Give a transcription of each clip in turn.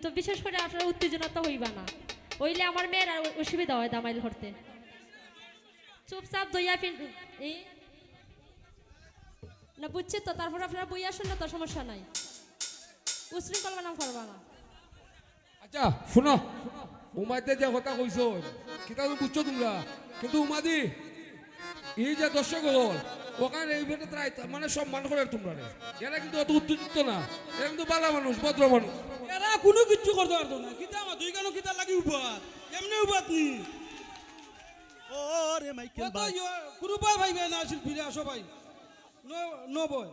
কিন্তু বিশেষ করে আপনার উত্তেজনা তো হইবা না। হইলে আমার মেয়ের আর অসুবিধা হয় দামাইল করতে চুপচাপ দইয়া ফিন না, বুঝছি তো, তারপর আপনারা বইয়া শুনলে তো সমস্যা নাই। উশৃঙ্খল বানাম করবা না। আচ্ছা শুনো। উমাইতে যে কথা কইছ কিতা তো বুঝছ তোমরা। কিন্তু উমাদি এই যে দর্শক হল, ওখানে মানে সম্মান করে তোমরা। এরা কিন্তু অত উত্তেজিত না। এরা কিন্তু ভালো মানুষ, ভদ্র মানুষ। এরা কোনো কিচ্ছু করতে পারতো না। কিতা আমার দুই কেন কিতা লাগি উপাত এমনি উপাত নি ওরে মাইকেল কত ভাই ইয়া- কোনো ভাই ভাই না শিল্পীরা সবাই নো নো বয়।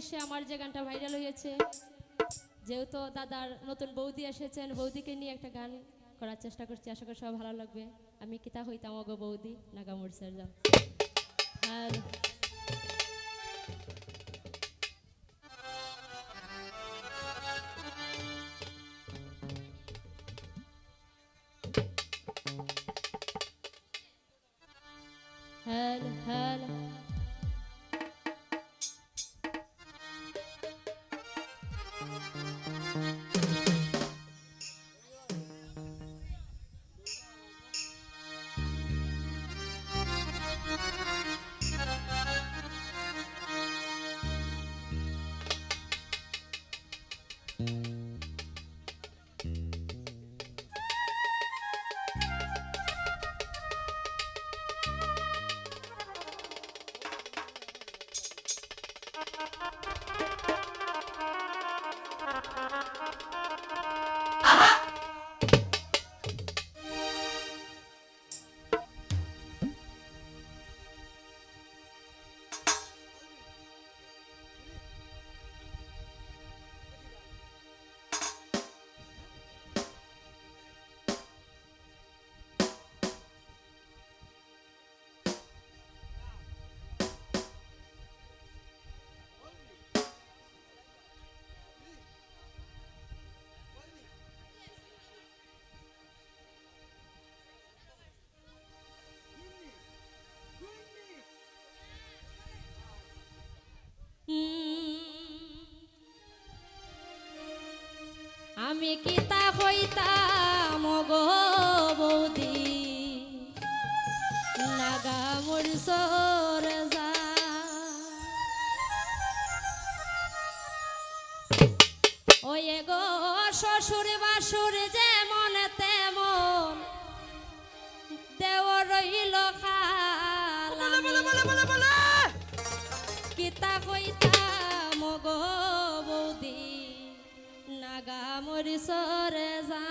এসে আমার যে গানটা ভাইরাল হয়েছে, যেহেতু দাদার নতুন বৌদি এসেছেন, বৌদিকে নিয়ে একটা গান করার চেষ্টা করছি। আশা করি সবাই ভালো লাগবে। আমি কিতা হইতাম অগো বৌদি নাগামোর স্যার যাও হ্যালো আমি কিতা হইতাম গো বৌদি? নাগামুর সর ওয়ে গো শ্বশুর বাসুর যেমন মরি সরে যা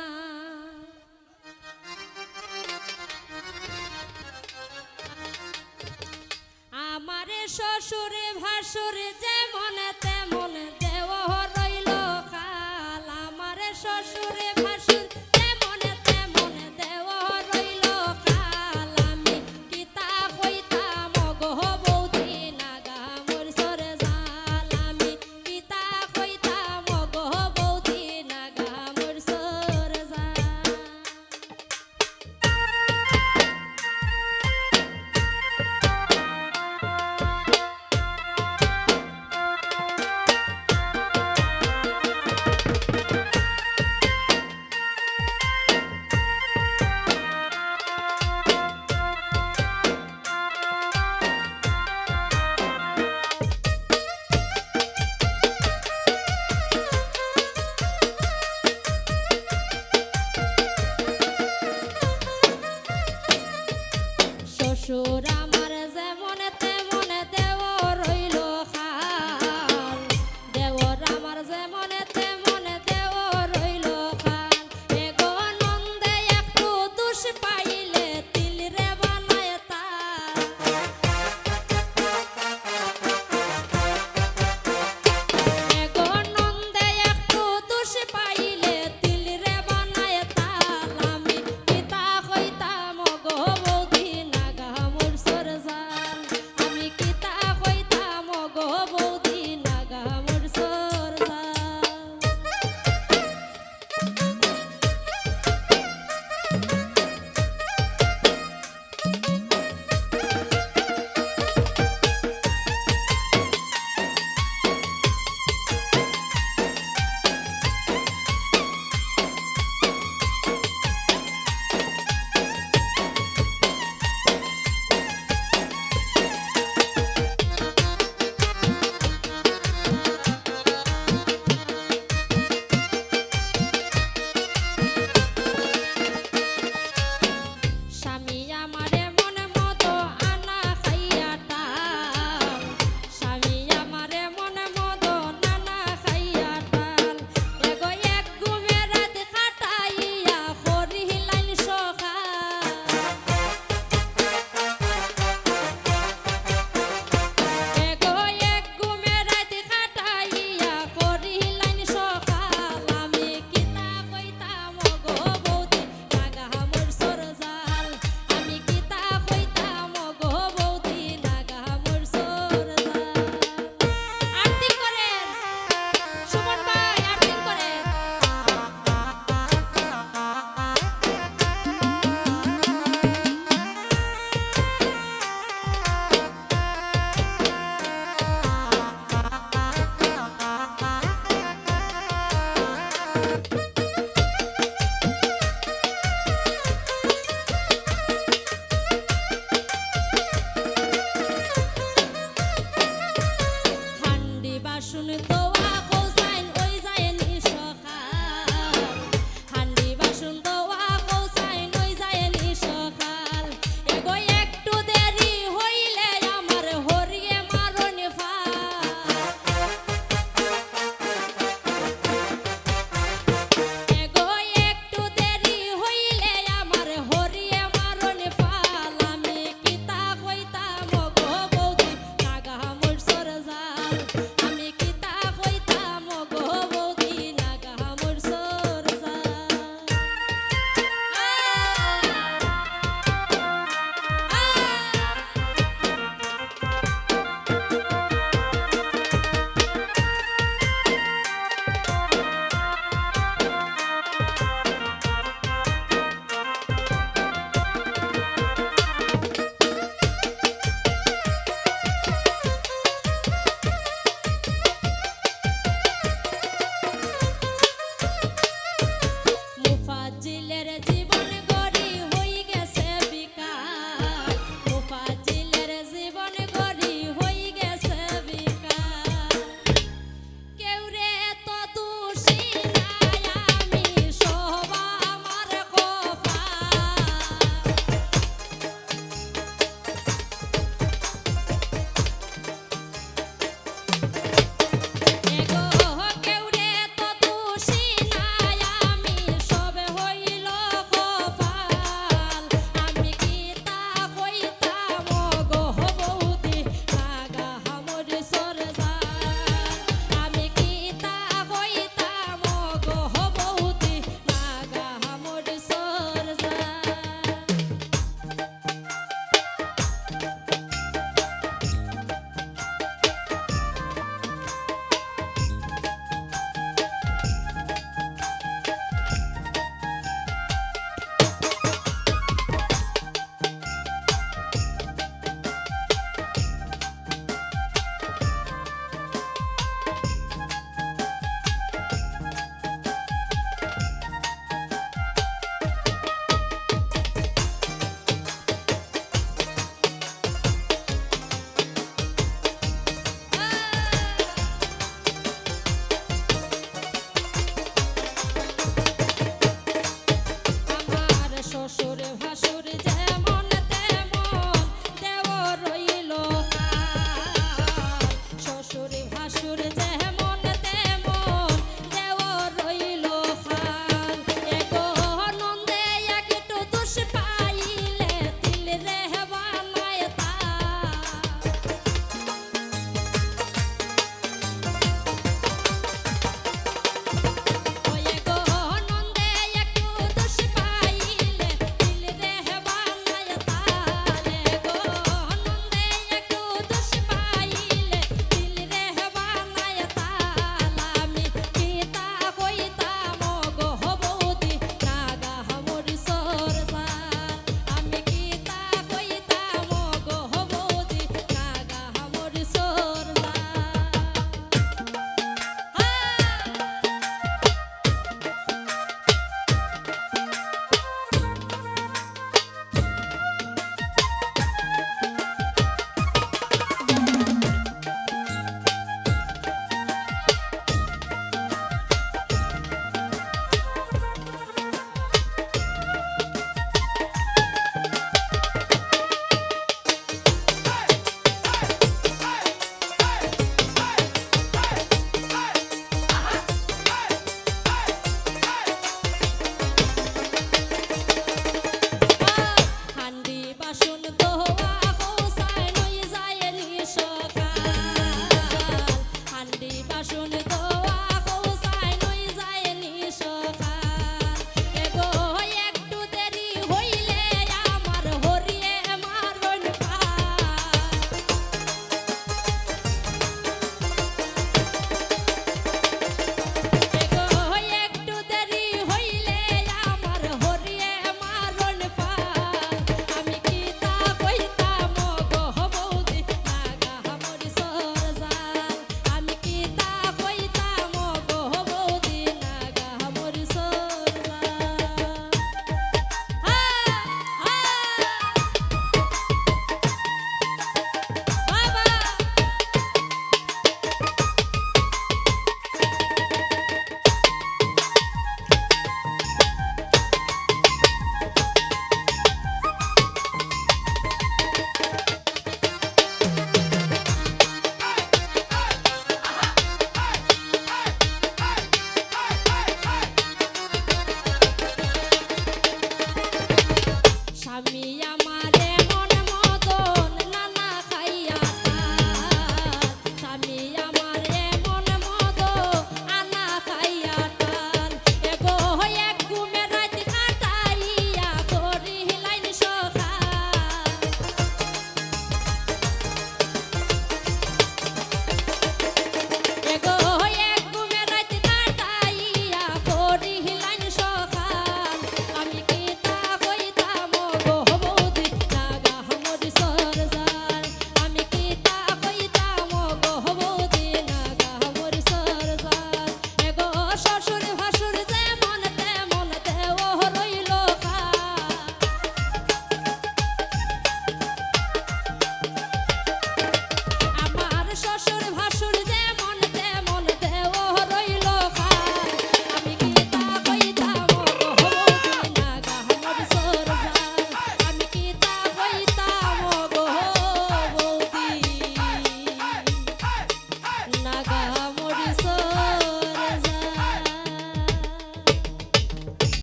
আমারে শ্বশুরে ভাসুরে যেমন তেমন